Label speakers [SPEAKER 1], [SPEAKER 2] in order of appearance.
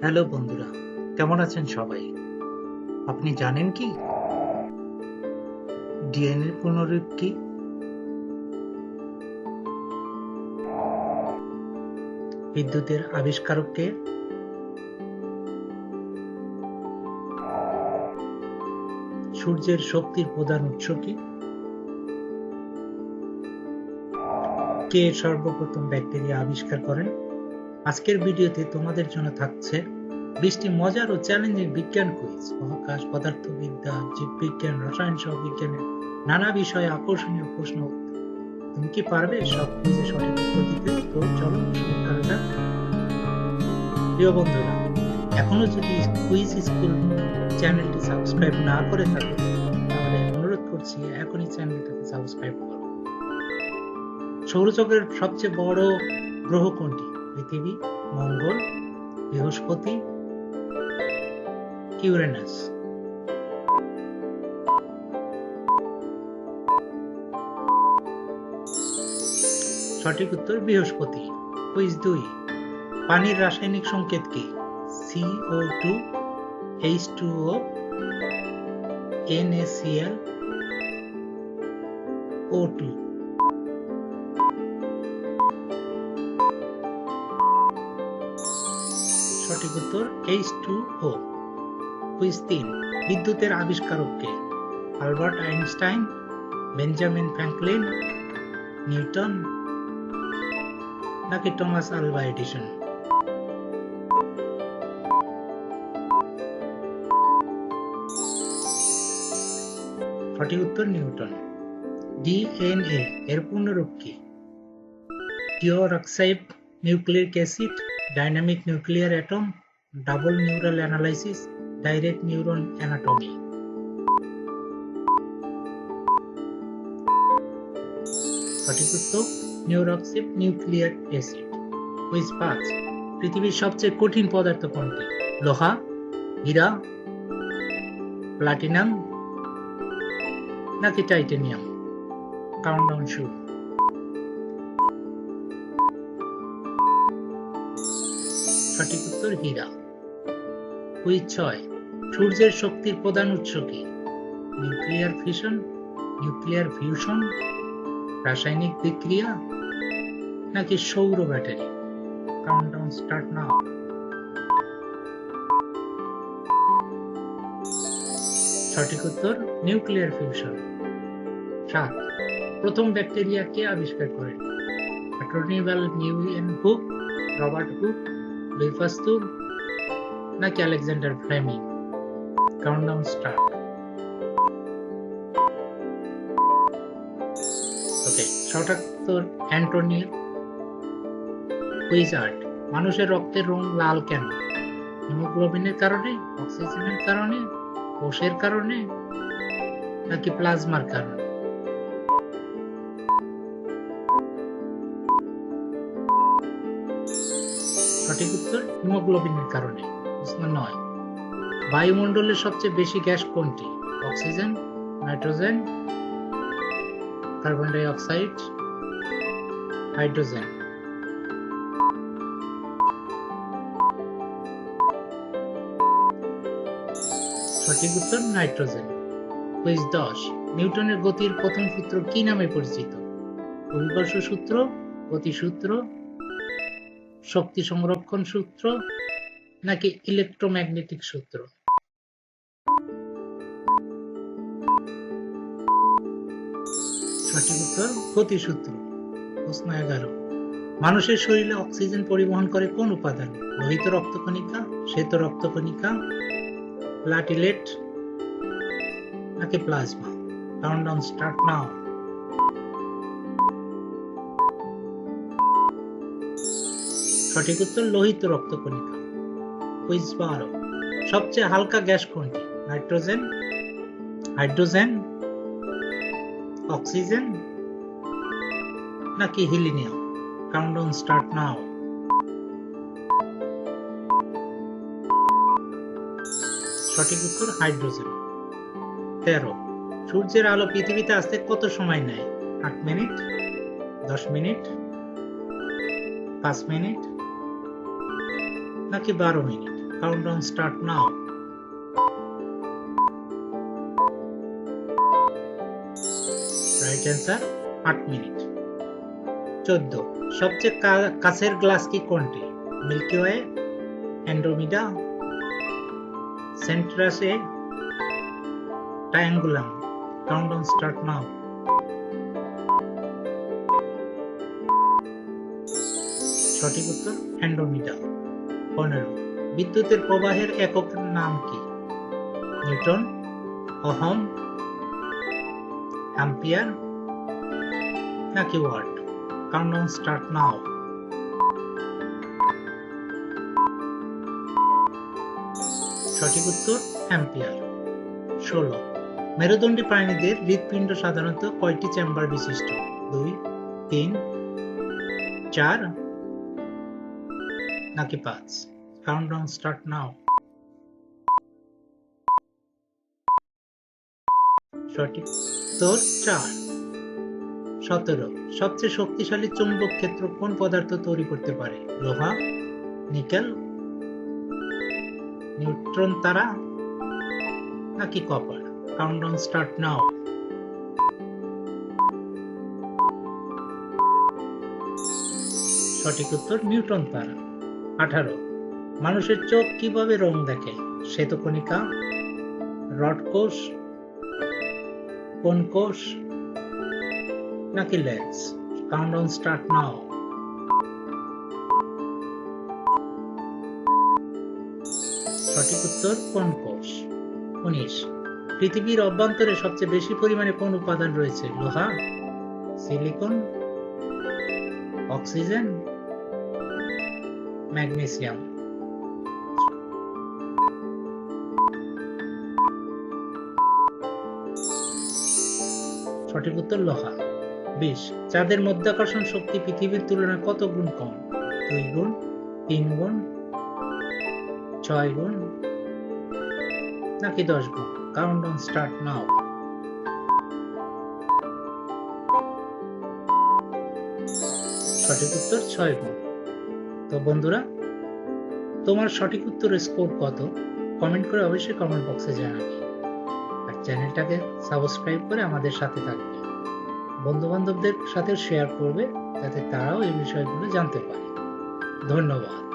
[SPEAKER 1] Hello বন্ধুরা, কেমন আছেন সবাই? আপনি জানেন কি? ডিএনএ কি বিদ্যুতের আবিষ্কারক কে সূর্যের শক্তির প্রধান উৎস কি? কে সর্বপ্রথম ব্যাকটেরিয়া আবিষ্কার করেন? আজকের ভিডিওতে তোমাদের জন্য থাকছে বৃষ্টি মজার ও চ্যালেঞ্জিং বিজ্ঞান কুইজ। মহাকাশ, পদার্থবিদ্যা, জীববিজ্ঞান, রসায়ন সহ বিজ্ঞানের নানা বিষয়ে আকর্ষণীয় প্রশ্ন তুমি কি পারবে সব কুইজে সঠিক উত্তর দিতে? তো চলো শুরু করা যাক। প্রিয় বন্ধুরা, এখনও যদি কুইজ স্কুল চ্যানেলটি সাবস্ক্রাইব না করে থাকো, তাহলে অনুরোধ করছি এখনই চ্যানেলটাকে সাবস্ক্রাইব করো। সৌরজগতের সবচেয়ে বড় গ্রহ কোনটি? পৃথিবী, মঙ্গল, বৃহস্পতি, ইউরেনাস। সঠিক উত্তর, বৃহস্পতি। কুইজ দুই। পানির রাসায়নিক সংকেত কি? CO two H two O NaCl O two সঠিক উত্তর এইচ টু ও কুইজ তিন, বিদ্যুতের আবিষ্কারক কে Albert Einstein, Benjamin Franklin, Newton, নাকি টমাস আলভা এডিসন? সঠিক উত্তর নিউটন। ডিএনএ, এর পূর্ণরূপ কি? ডিওরক্সাইড nucleic acid dynamic nuclear atom, double neural analysis, direct neuron anatomy. সঠিক উত্তর নিউরক্সিড নিউক্লিয়ার অ্যাসিড। কুইজ পাঁচ পৃথিবীর সবচেয়ে কঠিন পদার্থ কোনটি? লোহা, হীরা, প্লাটিনাম, নাকি টাইটেনিয়াম? কাউন্টডাউন শুরু। সঠিক উত্তর হীরা। কুইজ ছয়, সূর্যের শক্তির প্রধান উৎস কি? নিউক্লিয়ার ফিশন নিউক্লিয়ার ফিউশন রাসায়নিক বিক্রিয়া, নাকি সৌর ব্যাটারি? কাউন্টডাউন স্টার্ট নাও সঠিক উত্তর নিউক্লিয়ার ফিউশন সাত, প্রথম ব্যাকটেরিয়া কে আবিষ্কার করেন নিউ নিউয়েন Hooke Robert Hooke Louis Pasteur নাকি Alexander Fleming countdown start okay সঠিক উত্তর অ্যান্টোনি কুইজার্ড মানুষের রক্তের রং লাল কেন? হিমোগ্লোবিনের কারণে, অক্সিজেনের কারণে, কোষের কারণে, নাকি প্লাজমার কারণে? সঠিক উত্তর হিমোগ্লোবিনের কারণে, প্রশ্ন নয়। বায়ুমণ্ডলের সবচেয়ে বেশি গ্যাস কোনটি? Oxygen, nitrogen, carbon dioxide hydrogen? সঠিক উত্তর, নাইট্রোজেন। কুইজ দশ, নিউটনের গতির প্রথম সূত্র কি নামে পরিচিত? অভিকর্ষ সূত্র, গতিসূত্র শক্তি সংরক্ষণ সূত্র নাকি ইলেকট্রোম্যাগনেটিক সূত্র? সঠিক উত্তর গতিসূত্র প্রশ্ন এগারো। মানুষের শরীরে অক্সিজেন পরিবহন করে কোন উপাদান? লোহিত রক্তকণিকা শ্বেত রক্তকণিকা প্লাটিলেট নাকি প্লাজমা কাউন্টডাউন স্টার্ট নাও সঠিক উত্তর লোহিত রক্তকণিকা কুইজ বারো সবচেয়ে হালকা গ্যাস কোনটি? নাইট্রোজেন, হাইড্রোজেন, অক্সিজেন, নাকি হিলিনিয়াম? Countdown start now. সঠিক উত্তর হাইড্রোজেন। তেরো, সূর্যের আলো পৃথিবীতে আসতে কত সময় নেয়? আট মিনিট, দশ মিনিট, পাঁচ মিনিট নাকি বারো minute. Countdown start now right answer আট মিনিট। চোদ্দ। সবচেয়ে কাছের গ্লাস কি কোনটি? মিল্কি ওয়ে অ্যান্ড্রোমিডা সেন্ট্রাসে ট্রায়াঙ্গুলাম কাউন্টডাউন স্টার্ট নাও সঠিক উত্তর অ্যান্ড্রোমিডা পনেরো। বিদ্যুতের প্রবাহের একক নাম কি? নিউটন অহম অ্যাম্পিয়ার, নাকি ওয়াট? Countdown start now. সঠিক উত্তর, অ্যাম্পিয়ার। ষোলো। মেরুদণ্ডী প্রাণীদের হৃৎপিণ্ড সাধারণত কয়টি চেম্বার বিশিষ্ট? দুই, তিন, চার নাকি পাঁচ? কাউন্টডাউন স্টার্ট নাও সঠিক। উত্তর চার। সতেরো। সবচেয়ে শক্তিশালী চৌম্বক ক্ষেত্র কোন পদার্থ তৈরি করতে পারে? লোহা, নিকেল, নিউট্রন তারা, নাকি কপার? কাউন্টডাউন স্টার্ট নাও সঠিক উত্তর নিউটন তারা। আঠারো। মানুষের চোখ কীভাবে রং দেখে? শ্বেতকণিকা রড কোষ, কোন কোষ, নাকি লেন্স? Countdown start now. সঠিক উত্তর, কোন কোষ? উনিশ। পৃথিবীর অভ্যন্তরে সবচেয়ে বেশি পরিমাণে কোন উপাদান রয়েছে? লোহা, সিলিকন, অক্সিজেন ম্যাগনেসিয়াম। সঠিক উত্তর, লোহা। বিশ, চাঁদের মধ্যাকর্ষণ শক্তি পৃথিবীর তুলনায় কত গুণ কম? দুই গুণ, তিন গুণ, ছয় গুণ, নাকি দশ গুণ? কাউন্টডাউন স্টার্ট নাও সঠিক উত্তর, ছয় গুণ। তো বন্ধুরা, তোমার সঠিক উত্তরের স্কোর কত? কমেন্ট করে অবশ্যই কমেন্ট বক্সে জানাবে। আর চ্যানেলটাকে সাবস্ক্রাইব করে আমাদের সাথে থাকবে। বন্ধু বান্ধবদের সাথে শেয়ার করবে, যাতে তারাও এই বিষয়গুলো জানতে পারে। ধন্যবাদ।